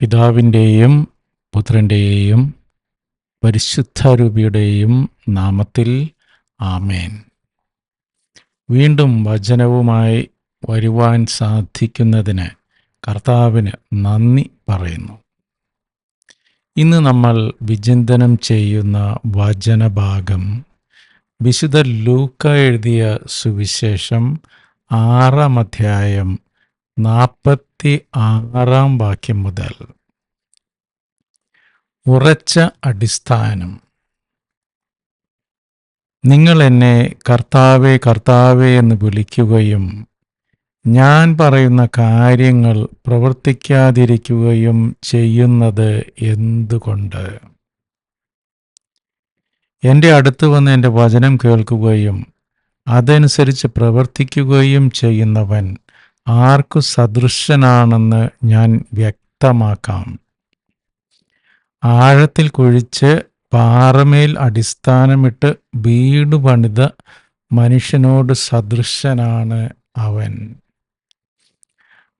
പിതാവിന്റെയും പുത്രന്റെയും പരിശുദ്ധാരൂപിയുടെയും നാമത്തിൽ ആമേൻ. വീണ്ടും വചനവുമായി വരുവാൻ സാധിക്കുന്നതിന് കർത്താവിന് നന്ദി പറയുന്നു. ഇന്ന് നമ്മൾ വിചിന്തനം ചെയ്യുന്ന വചനഭാഗം വിശുദ്ധ ലൂക്ക എഴുതിയ സുവിശേഷം ആറാം അധ്യായം നാൽപ്പത്തി ആറാം വാക്യം മുതൽ ഉറച്ച അടിസ്ഥാനം. നിങ്ങൾ എന്നെ കർത്താവെ കർത്താവെ എന്ന് വിളിക്കുകയും ഞാൻ പറയുന്ന കാര്യങ്ങൾ പ്രവർത്തിക്കാതിരിക്കുകയും ചെയ്യുന്നത് എന്തുകൊണ്ട്? എന്റെ അടുത്ത് വന്ന് എന്റെ വചനം കേൾക്കുകയും അതനുസരിച്ച് പ്രവർത്തിക്കുകയും ചെയ്യുന്നവൻ ആർക്കു സദൃശനാണെന്ന് ഞാൻ വ്യക്തമാക്കാം. ആഴത്തിൽ കുഴിച്ച് പാറമേൽ അടിസ്ഥാനമിട്ട് വീട് പണിത മനുഷ്യനോട് സദൃശനാണ് അവൻ.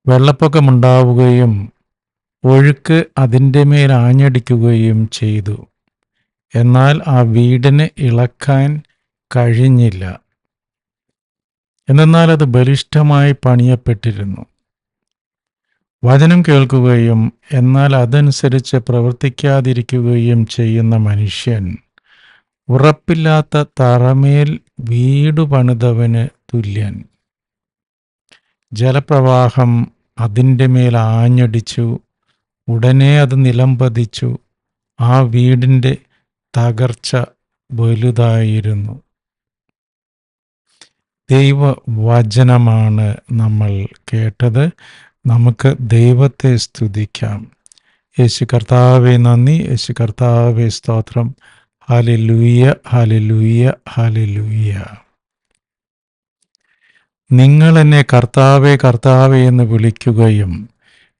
വെള്ളപ്പൊക്കമുണ്ടാവുകയും ഒഴുക്ക് അതിന്റെ മേൽ ആഞ്ഞടിക്കുകയും ചെയ്തു. എന്നാൽ ആ വീടിന് ഇളക്കാൻ കഴിഞ്ഞില്ല. എന്നാൽ അത് ബലിഷ്ഠമായി പണിയപ്പെട്ടിരുന്നു. വചനം കേൾക്കുകയും എന്നാൽ അതനുസരിച്ച് പ്രവർത്തിക്കാതിരിക്കുകയും ചെയ്യുന്ന മനുഷ്യൻ ഉറപ്പില്ലാത്ത തറമേൽ വീട് പണിതവന് തുല്യൻ. ജലപ്രവാഹം അതിന്റെ മേൽ ആഞ്ഞടിച്ചു ഉടനെ അത് നിലംപതിച്ചു ആ വീടിന്റെ തകർച്ച വലുതായിരുന്നു. ദൈവവചനമാണ് നമ്മൾ കേട്ടത്. നമുക്ക് ദൈവത്തെ സ്തുതിക്കാം. യേശു കർത്താവെ നന്ദി. യേശു കർത്താവെ സ്തോത്രം. ഹാലിലൂയ ഹാലിലൂയ ഹാലിലൂയ നിങ്ങൾ എന്നെ കർത്താവെ കർത്താവെ എന്ന് വിളിക്കുകയും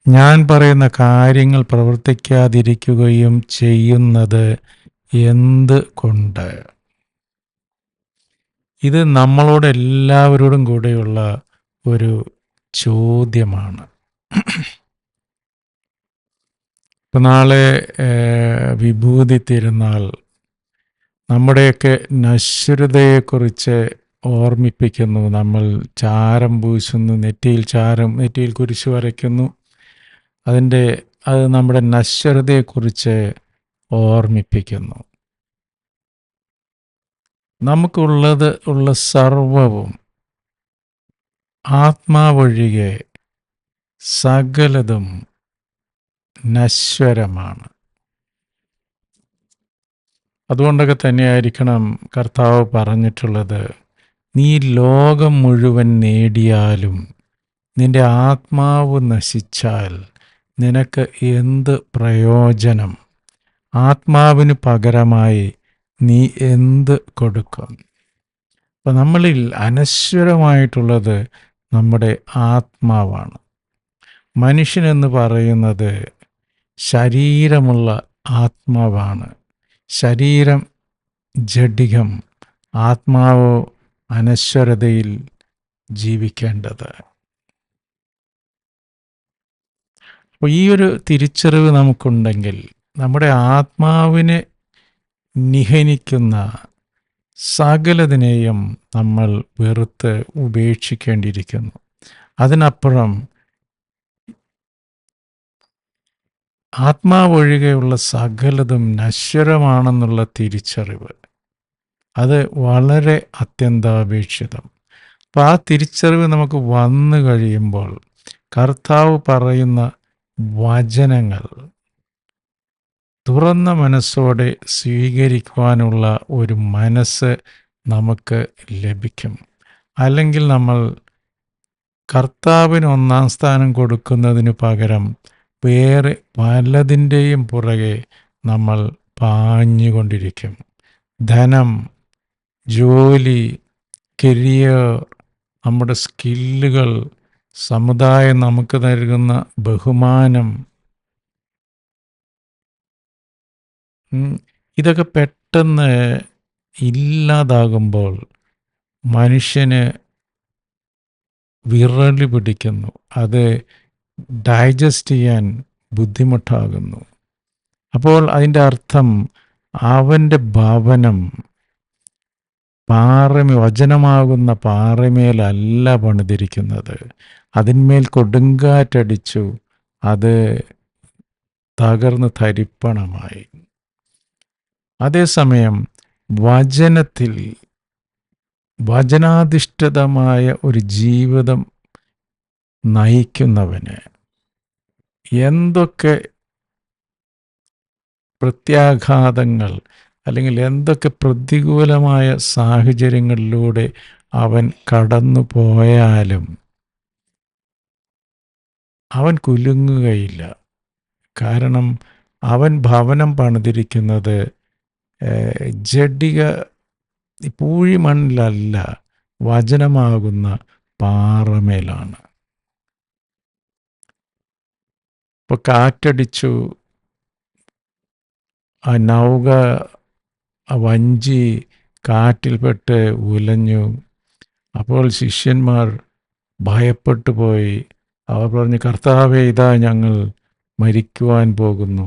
ഞാൻ പറയുന്ന കാര്യങ്ങൾ പ്രവർത്തിക്കാതിരിക്കുകയും ചെയ്യുന്നത് എന്ത് കൊണ്ട് ഇത് നമ്മളോട് എല്ലാവരോടും കൂടെയുള്ള ഒരു ചോദ്യമാണ്. ഇപ്പം നാളെ വിഭൂതി തിരുനാൾ. നമ്മുടെയൊക്കെ നശ്വരതയെക്കുറിച്ച് ഓർമ്മിപ്പിക്കുന്നു. നമ്മൾ ചാരം പൂശുന്നു നെറ്റിയിൽ ചാരം നെറ്റിയിൽ കുരിശ് വരയ്ക്കുന്നു. അതിന്റെ അത് നമ്മുടെ നശ്വരതയെക്കുറിച്ച് ഓർമ്മിപ്പിക്കുന്നു. നമുക്കുള്ളത് ഉള്ള സർവവും ആത്മാവൊഴികെ സകലതും നശ്വരമാണ്. അതുകൊണ്ടൊക്കെ തന്നെയായിരിക്കണം കർത്താവ് പറഞ്ഞിട്ടുള്ളത് നീ ലോകം മുഴുവൻ നേടിയാലും നിന്റെ ആത്മാവ് നശിച്ചാൽ നിനക്ക് എന്ത് പ്രയോജനം? ആത്മാവിന് പകരമായി നീ എന്ത് കൊടുക്കും? അപ്പം നമ്മളിൽ അനശ്വരമായിട്ടുള്ളത് നമ്മുടെ ആത്മാവാണ്. മനുഷ്യനെന്ന് പറയുന്നത് ശരീരമുള്ള ആത്മാവാണ്. ശരീരം ജഡികം ആത്മാവ് അനശ്വരതയിൽ ജീവിക്കേണ്ടത്. അപ്പോൾ ഈ ഒരു തിരിച്ചറിവ് നമുക്കുണ്ടെങ്കിൽ നമ്മുടെ ആത്മാവിനെ നിഹനിക്കുന്ന സകലതിനെയും നമ്മൾ വെറുത്ത് ഉപേക്ഷിക്കേണ്ടിയിരിക്കുന്നു. അതിനപ്പുറം ആത്മാവൊഴികെയുള്ള സകലതും നശ്വരമാണെന്നുള്ള തിരിച്ചറിവ്. അത് വളരെ അത്യന്താപേക്ഷിതം. അപ്പം ആ തിരിച്ചറിവ് നമുക്ക് വന്നു കഴിയുമ്പോൾ കർത്താവ് പറയുന്ന വചനങ്ങൾ തുറന്ന മനസ്സോടെ സ്വീകരിക്കുവാനുള്ള ഒരു മനസ്സ് നമുക്ക് ലഭിക്കും. അല്ലെങ്കിൽ നമ്മൾ കർത്താവിന് ഒന്നാം സ്ഥാനം കൊടുക്കുന്നതിന് പകരം വേറെ പലതിന്റെയും പുറകെ നമ്മൾ പാഞ്ഞുകൊണ്ടിരിക്കും. ധനം ജോലി കരിയർ നമ്മുടെ സ്കില്ലുകൾ സമുദായം നമുക്ക് നൽകുന്ന ബഹുമാനം ഇതൊക്കെ പെട്ടെന്ന് ഇല്ലാതാകുമ്പോൾ മനുഷ്യന് വിറളി പിടിക്കുന്നു. അത് ഡൈജസ്റ്റ് ചെയ്യാൻ ബുദ്ധിമുട്ടാകുന്നു. അപ്പോൾ അതിന്റെ അർത്ഥം അവന്റെ ഭവനം പാറമേ വചനമാകുന്ന പാറമേലല്ല പണിതിരിക്കുന്നത്. അതിന്മേൽ കൊടുങ്കാറ്റടിച്ചു അത് തകർന്ന് തരിപ്പണമായി. അതേസമയം വചനത്തിൽ വചനാധിഷ്ഠിതമായ ഒരു ജീവിതം നയിക്കുന്നവന് എന്തൊക്കെ പ്രത്യാഘാതങ്ങൾ അല്ലെങ്കിൽ എന്തൊക്കെ പ്രതികൂലമായ സാഹചര്യങ്ങളിലൂടെ അവൻ കടന്നു പോയാലും അവൻ കുലുങ്ങുകയില്ല. കാരണം അവൻ ഭവനം പണിതിരിക്കുന്നത് ഏഹ്, പൂഴി മണ്ണിലല്ല വചനമാകുന്ന പാറമേലാണ്. ഇപ്പൊ കാറ്റടിച്ചു ആ നൗക ആ വഞ്ചി കാറ്റിൽപ്പെട്ട് ഉലഞ്ഞു. അപ്പോൾ ശിഷ്യന്മാർ ഭയപ്പെട്ടു പോയി അവർ പറഞ്ഞു കർത്താവേ ഇതാ ഞങ്ങൾ മരിക്കുവാൻ പോകുന്നു.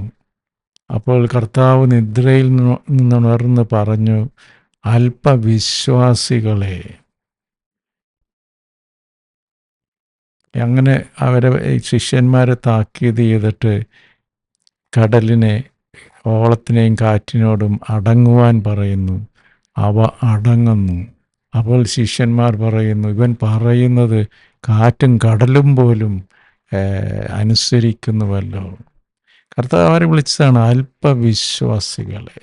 അപ്പോൾ കർത്താവ് നിദ്രയിൽ നിന്ന് നിന്നുണർന്ന് പറഞ്ഞു അല്പവിശ്വാസികളെ. അങ്ങനെ അവരെ ശിഷ്യന്മാരെ താക്കീത് ചെയ്തിട്ട് കടലിനെ ഓളത്തിനെയും കാറ്റിനോടും അടങ്ങുവാൻ പറയുന്നു. അവ അടങ്ങുന്നു. അപ്പോൾ ശിഷ്യന്മാർ പറയുന്നു ഇവൻ പറയുന്നത് കാറ്റും കടലും പോലും അനുസരിക്കുന്നുവല്ലോ. കർത്താവ് അവരെ വിളിച്ചതാണ് അല്പവിശ്വാസികളെ.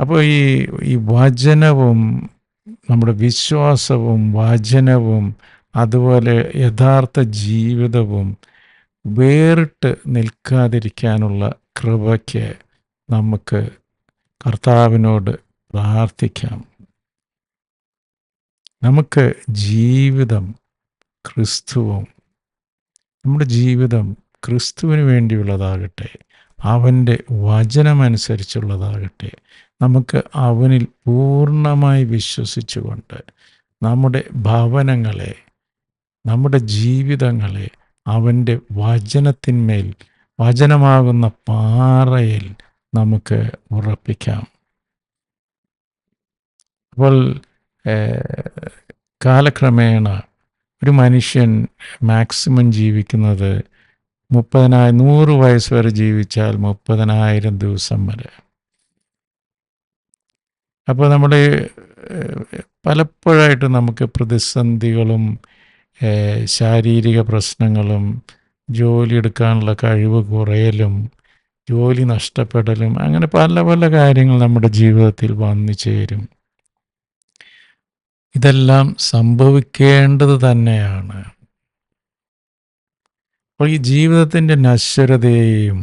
അപ്പോൾ ഈ ഈ വചനവും നമ്മുടെ വിശ്വാസവും വചനവും അതുപോലെ യഥാർത്ഥ ജീവിതവും വേറിട്ട് നിൽക്കാതിരിക്കാനുള്ള കൃപയ്ക്ക് നമുക്ക് കർത്താവിനോട് പ്രാർത്ഥിക്കാം. നമുക്ക് ജീവിതം ക്രിസ്തുവും നമ്മുടെ ജീവിതം ക്രിസ്തുവിന് വേണ്ടിയുള്ളതാകട്ടെ അവന്റെ വചനമനുസരിച്ചുള്ളതാകട്ടെ നമുക്ക് അവനിൽ പൂർണമായി വിശ്വസിച്ചുകൊണ്ട് നമ്മുടെ ഭവനങ്ങളെ നമ്മുടെ ജീവിതങ്ങളെ അവന്റെ വചനത്തിന്മേൽ വചനമാകുന്ന പാറയിൽ നമുക്ക് ഉറപ്പിക്കാം. അപ്പോൾ കാലക്രമേണ ഒരു മനുഷ്യൻ മാക്സിമം ജീവിക്കുന്നത് മുപ്പതിനായിരം നൂറ് വയസ്സ് വരെ ജീവിച്ചാൽ മുപ്പതിനായിരം ദിവസം വരെ. അപ്പോൾ നമ്മൾ പലപ്പോഴായിട്ട് നമുക്ക് പ്രതിസന്ധികളും ശാരീരിക പ്രശ്നങ്ങളും ജോലി എടുക്കാനുള്ള കഴിവ് കുറയലും ജോലി നഷ്ടപ്പെടലും അങ്ങനെ പല പല കാര്യങ്ങൾ നമ്മുടെ ജീവിതത്തിൽ വന്നു ചേരും. ഇതെല്ലാം സംഭവിക്കേണ്ടത് തന്നെയാണ്. അപ്പോൾ ഈ ജീവിതത്തിന്റെ നശ്വരതയെയും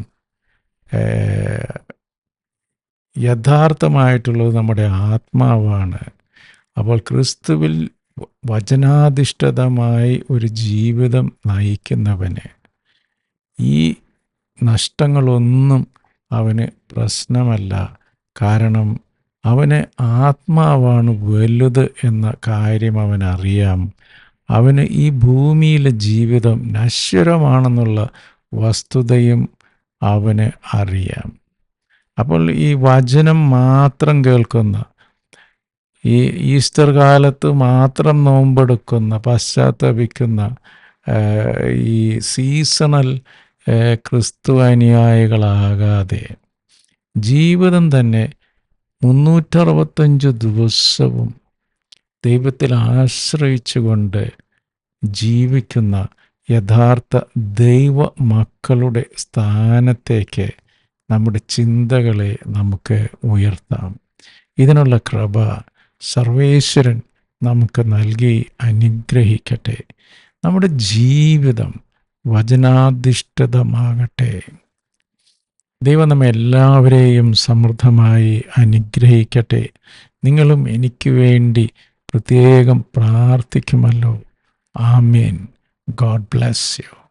യഥാർത്ഥമായിട്ടുള്ളത് നമ്മുടെ ആത്മാവാണ്. അപ്പോൾ ക്രിസ്തുവിൽ വചനാധിഷ്ഠിതമായി ഒരു ജീവിതം നയിക്കുന്നവന് ഈ നഷ്ടങ്ങളൊന്നും അവന് പ്രശ്നമല്ല. കാരണം അവന് ആത്മാവാണ് വലുത് എന്ന കാര്യം അവനറിയാം. അവന് ഈ ഭൂമിയിലെ ജീവിതം നശ്വരമാണെന്നുള്ള വസ്തുതയും അവന് അറിയാം. അപ്പോൾ ഈ വചനം മാത്രം കേൾക്കുന്ന ഈ ഈസ്റ്റർ കാലത്ത് മാത്രം നോമ്പെടുക്കുന്ന പശ്ചാത്തപിക്കുന്ന ഈ സീസണൽ ക്രിസ്തു അനുയായികളാകാതെ ജീവിതം തന്നെ മുന്നൂറ്ററുപത്തഞ്ച് ദിവസവും ദൈവത്തിൽ ആശ്രയിച്ചുകൊണ്ട് ജീവിക്കുന്ന യഥാർത്ഥ ദൈവ മക്കളുടെ സ്ഥാനത്തേക്ക് നമ്മുടെ ചിന്തകളെ നമുക്ക് ഉയർത്താം. ഇതിനുള്ള കൃപ സർവേശ്വരൻ നമുക്ക് നൽകി അനുഗ്രഹിക്കട്ടെ. നമ്മുടെ ജീവിതം വചനാധിഷ്ഠിതമാകട്ടെ. ദൈവം നമ്മെ എല്ലാവരെയും സമൃദ്ധമായി അനുഗ്രഹിക്കട്ടെ. നിങ്ങളും എനിക്ക് വേണ്ടി പ്രത്യേകം പ്രാർത്ഥിക്കുമല്ലോ. ആമേൻ. God bless you.